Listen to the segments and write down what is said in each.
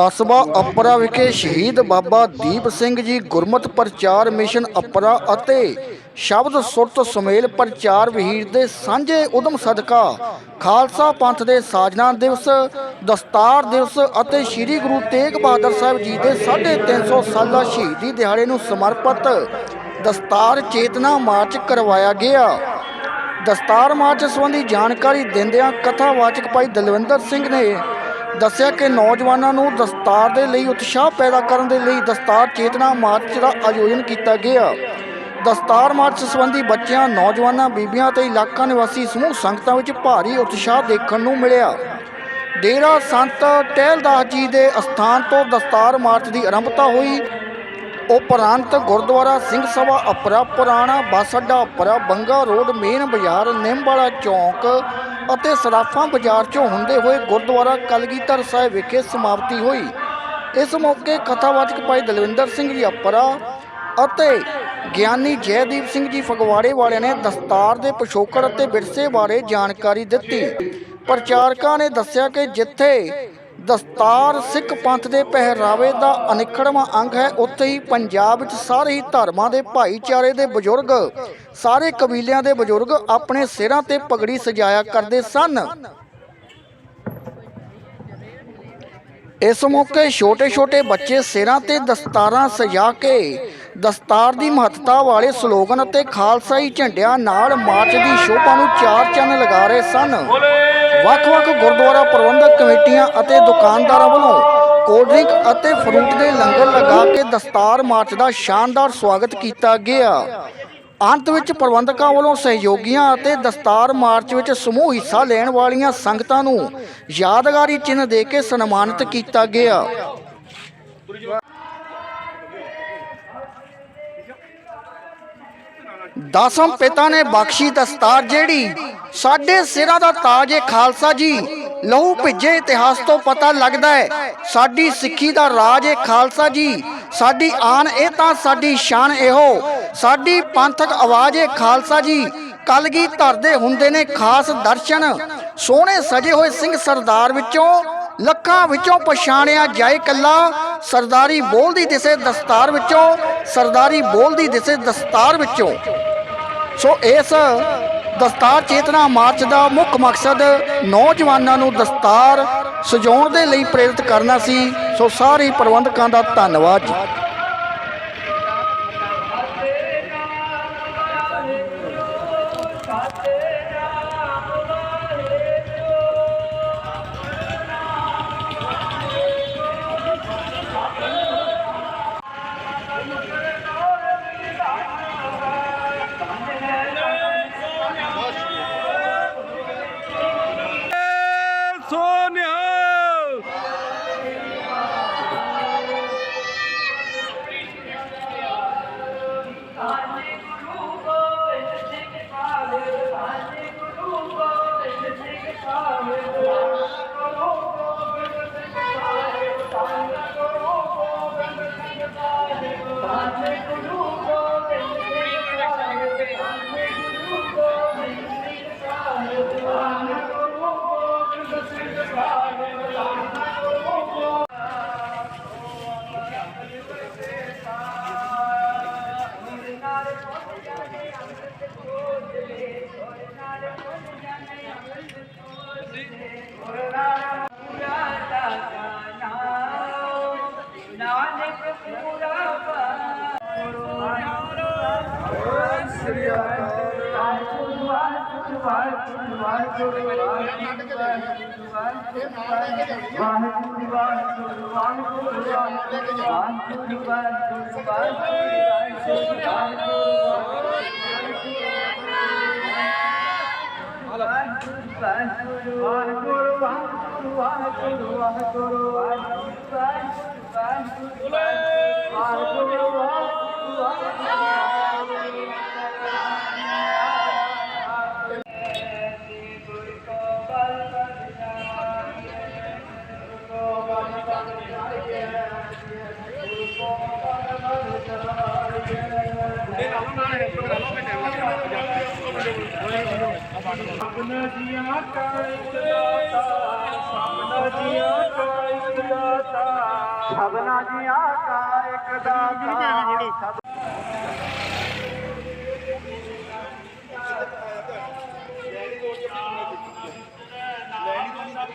ਕਸਬਾ ਅਪਰਾ ਵਿਖੇ ਸ਼ਹੀਦ ਬਾਬਾ ਦੀਪ ਸਿੰਘ ਜੀ ਗੁਰਮਤ ਪ੍ਰਚਾਰ ਮਿਸ਼ਨ ਅਪਰਾ ਅਤੇ ਸ਼ਬਦ ਸੁਰਤ ਸੁਮੇਲ ਪ੍ਰਚਾਰ ਵਹੀਰ ਦੇ ਸਾਂਝੇ ਉਦਮ ਸਦਕਾ ਖਾਲਸਾ ਪੰਥ ਦੇ ਸਾਜਨਾ ਦਿਵਸ, ਦਸਤਾਰ ਦਿਵਸ ਅਤੇ ਸ੍ਰੀ ਗੁਰੂ ਤੇਗ ਬਹਾਦਰ ਸਾਹਿਬ ਜੀ ਦੇ 350 ਸਾਲਾ ਸ਼ਹੀਦੀ ਦਿਹਾੜੇ ਨੂੰ ਸਮਰਪਿਤ ਦਸਤਾਰ ਚੇਤਨਾ ਮਾਰਚ ਕਰਵਾਇਆ ਗਿਆ। ਦਸਤਾਰ ਮਾਰਚ ਸੰਬੰਧੀ ਜਾਣਕਾਰੀ ਦਿੰਦਿਆਂ ਕਥਾਵਾਚਕ ਭਾਈ ਦਲਵਿੰਦਰ ਸਿੰਘ ਨੇ ਦੱਸਿਆ ਕਿ ਨੌਜਵਾਨਾਂ ਨੂੰ ਦਸਤਾਰ ਦੇ ਲਈ ਉਤਸ਼ਾਹ ਪੈਦਾ ਕਰਨ ਦੇ ਲਈ ਦਸਤਾਰ ਚੇਤਨਾ ਮਾਰਚ ਦਾ ਆਯੋਜਨ ਕੀਤਾ ਗਿਆ। ਦਸਤਾਰ ਮਾਰਚ ਸੰਬੰਧੀ ਬੱਚਿਆਂ, ਨੌਜਵਾਨਾਂ, ਬੀਬੀਆਂ ਤੇ ਇਲਾਕਾ ਨਿਵਾਸੀ ਸਮੂਹ ਸੰਗਤਾਂ ਵਿੱਚ ਭਾਰੀ ਉਤਸ਼ਾਹ ਦੇਖਣ ਨੂੰ ਮਿਲਿਆ। ਡੇਰਾ ਸੰਤ ਟਹਿਲਦਾਸ ਜੀ ਦੇ ਅਸਥਾਨ ਤੋਂ ਦਸਤਾਰ ਮਾਰਚ ਦੀ ਆਰੰਭਤਾ ਹੋਈ। ਉਪਰੰਤ ਗੁਰਦੁਆਰਾ ਸਿੰਘ ਸਭਾ ਅਪਰਾ ਪੁਰਾਣਾ ਬੱਸ ਅੱਡਾ ਅਪਰਾ ਬੰਗਾ ਰੋਡ ਮੇਨ ਬਾਜ਼ਾਰ ਨਿੰਮਵਾਲਾ ਚੌਂਕ ਅਤੇ ਸਰਾਫਾਂ ਬਾਜ਼ਾਰ ਚੋਂ ਹੁੰਦੇ ਹੋਏ ਗੁਰਦੁਆਰਾ ਕਲਗੀਧਰ ਸਾਹਿਬ ਵਿਖੇ ਸਮਾਪਤੀ ਹੋਈ। ਇਸ ਮੌਕੇ ਕਥਾਵਾਚਕ ਭਾਈ ਦਲਵਿੰਦਰ ਸਿੰਘ ਜੀ ਅਪਰਾ ਅਤੇ ਗਿਆਨੀ ਜੈਦੀਪ ਸਿੰਘ ਜੀ ਫਗਵਾੜੇ ਵਾਲਿਆਂ ਨੇ ਦਸਤਾਰ ਦੇ ਪਿਛੋਕੜ ਅਤੇ ਵਿਰਸੇ ਬਾਰੇ ਜਾਣਕਾਰੀ ਦਿੱਤੀ। ਪ੍ਰਚਾਰਕਾਂ ਨੇ ਦੱਸਿਆ ਕਿ ਜਿੱਥੇ ਦਸਤਾਰ ਸਿੱਖ ਪੰਥ ਦੇ ਪਹਿਰਾਵੇ ਦਾ ਅਨਿਖੜਵਾਂ ਅੰਗ ਹੈ। ਉੱਥੇ ਹੀ ਪੰਜਾਬ ਵਿੱਚ ਸਾਰੇ ਹੀ ਧਰਮਾਂ ਦੇ ਭਾਈਚਾਰੇ ਦੇ ਬਜ਼ੁਰਗ, ਸਾਰੇ ਕਬੀਲਿਆਂ ਦੇ ਬਜ਼ੁਰਗ ਆਪਣੇ ਸਿਰਾਂ ਤੇ ਪਗੜੀ ਸਜਾਇਆ ਕਰਦੇ ਸਨ। ਇਸ ਮੌਕੇ ਛੋਟੇ-ਛੋਟੇ ਬੱਚੇ ਸਿਰਾਂ ਤੇ ਦਸਤਾਰਾਂ ਸਜਾ ਕੇ ਦਸਤਾਰ ਦੀ ਮਹੱਤਤਾ ਵਾਲੇ ਸਲੋਗਨ ਅਤੇ ਖਾਲਸਾਈ ਝੰਡਿਆਂ ਨਾਲ ਮਾਰਚ ਦੀ ਸ਼ੋਭਾ ਨੂੰ ਚਾਰ ਚੰਨ ਲਗਾ ਰਹੇ ਸਨ। ਵੱਖ-ਵੱਖ ਗੁਰਦੁਆਰਾ ਪ੍ਰਬੰਧਕ ਕਮੇਟੀਆਂ ਅਤੇ ਦੁਕਾਨਦਾਰਾਂ ਵੱਲੋਂ ਕੋਲਡ ਡਰਿੰਕ ਅਤੇ ਫਰੂਟ ਦੇ ਲੰਗਰ ਲਗਾ ਕੇ ਦਸਤਾਰ ਮਾਰਚ ਦਾ ਸ਼ਾਨਦਾਰ ਸਵਾਗਤ ਕੀਤਾ ਗਿਆ। ਅੰਤ ਵਿੱਚ ਪ੍ਰਬੰਧਕਾਂ ਵੱਲੋਂ ਸਹਿਯੋਗੀਆਂ ਅਤੇ ਦਸਤਾਰ ਮਾਰਚ ਵਿੱਚ ਸਮੂਹ ਹਿੱਸਾ ਲੈਣ ਵਾਲੀਆਂ ਸੰਗਤਾਂ ਨੂੰ ਯਾਦਗਾਰੀ ਚਿੰਨ੍ਹ ਦੇ ਕੇ ਸਨਮਾਨਿਤ ਕੀਤਾ ਗਿਆ। ਦਸਮ ਪਿਤਾ ਨੇ ਬਖਸ਼ੀ ਦਸਤਾਰ ਜਿਹੜੀ, ਸਾਡੇ ਸਿਰਾਂ ਦਾ ਤਾਜ ਏ ਖਾਲਸਾ ਜੀ। ਲਹੂ ਭਿੱਜੇ ਇਤਿਹਾਸ ਤੋਂ ਪਤਾ ਲੱਗਦਾ ਹੈ ਸਾਡੀ ਸਿੱਖੀ ਦਾ ਰਾਜ ਏ ਖਾਲਸਾ ਜੀ। ਸਾਡੀ ਆਨ ਇਹ ਤਾਂ ਸਾਡੀ ਸ਼ਾਨ ਇਹੋ, ਸਾਡੀ ਪੰਥਕ ਆਵਾਜ਼ ਏ ਖਾਲਸਾ ਜੀ। ਕਲਗੀ ਧਰਦੇ ਹੁੰਦੇ ਨੇ ਖਾਸ ਦਰਸ਼ਨ। ਸੋਹਣੇ ਸਜੇ ਹੋਏ ਸਿੰਘ ਸਰਦਾਰ ਵਿੱਚੋਂ, ਲੱਖਾਂ ਵਿੱਚੋਂ ਪਛਾਣਿਆ ਜਾਏ ਕੱਲਾ। ਸਰਦਾਰੀ ਬੋਲਦੀ ਦਿਸੇ ਦਸਤਾਰ ਵਿੱਚੋਂ, ਸਰਦਾਰੀ ਬੋਲਦੀ ਦਿਸੇ ਦਸਤਾਰ ਵਿੱਚੋਂ। ਸੋ ਇਸ ਦਸਤਾਰ ਚੇਤਨਾ ਮਾਰਚ ਦਾ ਮੁੱਖ ਮਕਸਦ ਨੌਜਵਾਨਾਂ ਨੂੰ ਦਸਤਾਰ ਸਜਾਉਣ ਦੇ ਲਈ ਪ੍ਰੇਰਿਤ ਕਰਨਾ ਸੀ। ਸੋ ਸਾਰੇ ਪ੍ਰਬੰਧਕਾਂ ਦਾ ਧੰਨਵਾਦ ਜੀ। ਵਾਹਿਗੁਰੂ ਵਾਹਿਗੁਰੂ ਵਾਹਿਗੁਰੂ ਆਪਣਾ ਜੀਆ ਕਾਇਤ ਦਾਤਾ ਆਪਣਾ ਜੀਆ ਕਾਇਤ ਦਾਤਾ। ਸਭਨਾ ਜੀਆ ਕਾਇਕ ਦਾਤਾ ਲੈਣੀ ਤੋਂ ਨਹੀਂ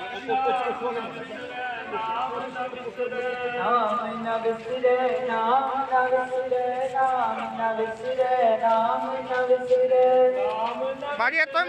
ਮੈਂ ਕਿਹਾ ਉੱਤੇ ਚੋਖੋ ਨਾ ਵਿਸਰੇ ਨਾਮ ਨਾ ਵਿਸਰੇ ਨਾਮ ਨਾ ਬਾਜੀ ਇੱਥੋਂ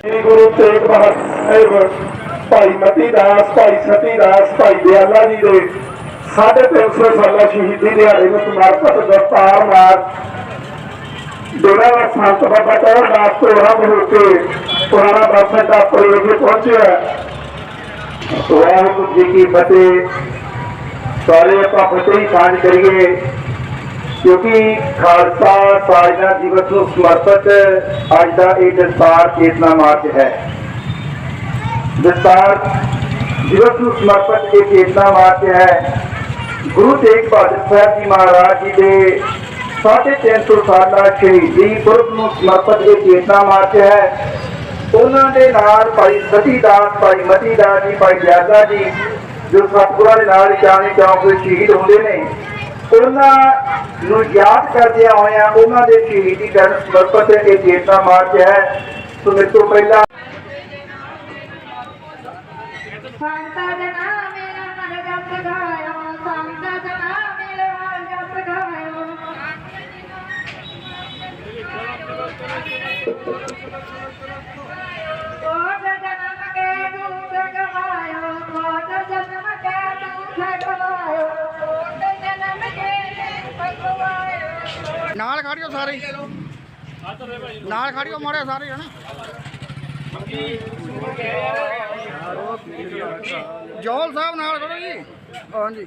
ਸ੍ਰੀ ਗੁਰੂ ਤੇਗ ਬਹਾਦਰ ਭਾਈ ਮਤੀ ਦਾਸ ਭਾਈ ਸਤੀ ਦਾਸ ਭਾਈ ਦਿਆਲਾ ਜੀ ਦੇ 350 ਸਾਲਾ ਸ਼ਹੀਦੀ ਦਿਹਾੜੇ ਨੂੰ ਸਮਰਪਿਤ ਦਸਤਾਰ ਮਾਰ ਡੇਰਾ ਦਾ ਸੰਤ ਬਾਬਾ ਟੋਰ ਦਾਸ ਤੋਂ ਹੋ ਕੇ ਪੁਰਾਣਾ ਬੱਸ ਅੱਡਾ ਪ੍ਰਯੋਗ ਪਹੁੰਚਿਆ। ਵਾਹਿਗੁਰੂ ਜੀ ਕੀ ਫਤਿਹ। ਸਾਰੇ ਆਪਾਂ ਫਤਿਹ ਹੀ ਸਾਂਝ ਕਰੀਏ, ਕਿਉਂਕਿ ਖਾਲਸਾ ਸਾਜਨਾ ਦਿਵਸ ਨੂੰ ਸਮਰਪਿਤ ਅੱਜ ਦਾ ਇਹ ਦਸਤਾਰ ਚੇਤਨਾ ਮਾਰਚ ਹੈ। ਦਸਤਾਰ ਦਿਵਸ ਨੂੰ ਸਮਰਪਿਤ ਇਹ ਚੇਤਨਾ ਮਾਰਚ ਹੈ। ਗੁਰੂ ਤੇਗ ਬਹਾਦਰ ਸਾਹਿਬ ਜੀ ਮਹਾਰਾਜ ਜੀ ਦੇ 350 ਸਾਲਾ ਸ਼ਹੀਦੀ ਪੁਰਬ ਨੂੰ ਸਮਰਪਿਤ ਇਹ ਚੇਤਨਾ ਮਾਰਚ ਹੈ। ਉਹਨਾਂ ਦੇ ਨਾਲ ਭਾਈ ਸਤੀ ਦਾਸ ਭਾਈ ਮਤੀ ਦਾਸ ਜੀ, ਭਾਈ ਜ਼ਿਆਦਾ ਜੀ ਜੋ ਸਤਿਗੁਰਾਂ ਦੇ ਨਾਲ ਚਾਣੇ ਚੌਂਕ ਵਿੱਚ ਸ਼ਹੀਦ ਹੁੰਦੇ ਨੇ ਉਹਨਾਂ ਨੂੰ ਯਾਦ ਕਰਦਿਆਂ ਹੋਇਆਂ ਉਹਨਾਂ ਦੇ ਸ਼ਹੀਦੀ ਦਿਨ ਸਮਰਪਿਤ ਇਹ ਚੇਤਨਾ ਮਾਰਚ ਹੈ। ਸੋ ਮੇਰੇ ਤੋਂ ਪਹਿਲਾਂ ਸੰਤ ਜਨਾ ਮੇਰਾ ਮਨ ਜਪ ਗਾਇਓ ਸੰਤ ਜਨਾ ਮੇਰਾ ਮਨ ਜਪ ਗਾਇਓ। ਖੜਿਓ ਸਾਰੇ। ਹੀ। ਨਾਲ ਖੜਿਓ ਮਾੜੇ ਸਾਰੇ ਹਨਾ। ਜੋਲ ਸਾਹਿਬ ਨਾਲ ਖੜੋ ਜੀ। ਹਾਂਜੀ।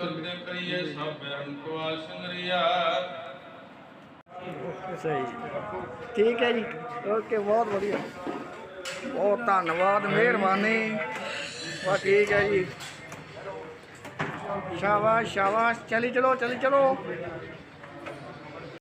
ਚਾਰਿ ਕਰੀਏ ਸਭ ਰੰਗ ਕੋ ਸਹੀ। ਠੀਕ ਹੈ ਜੀ। ਓਕੇ, ਬਹੁਤ ਵਧੀਆ। ਬਹੁਤ ਧੰਨਵਾਦ, ਮਿਹਰਬਾਨੀ। ਵਾ ਠੀਕ ਹੈ ਜੀ। ਸ਼ਾਬਾਸ਼ ਸ਼ਾਬਾਸ਼। ਚਲੀ ਚਲੋ ਚਲੀ ਚਲੋ।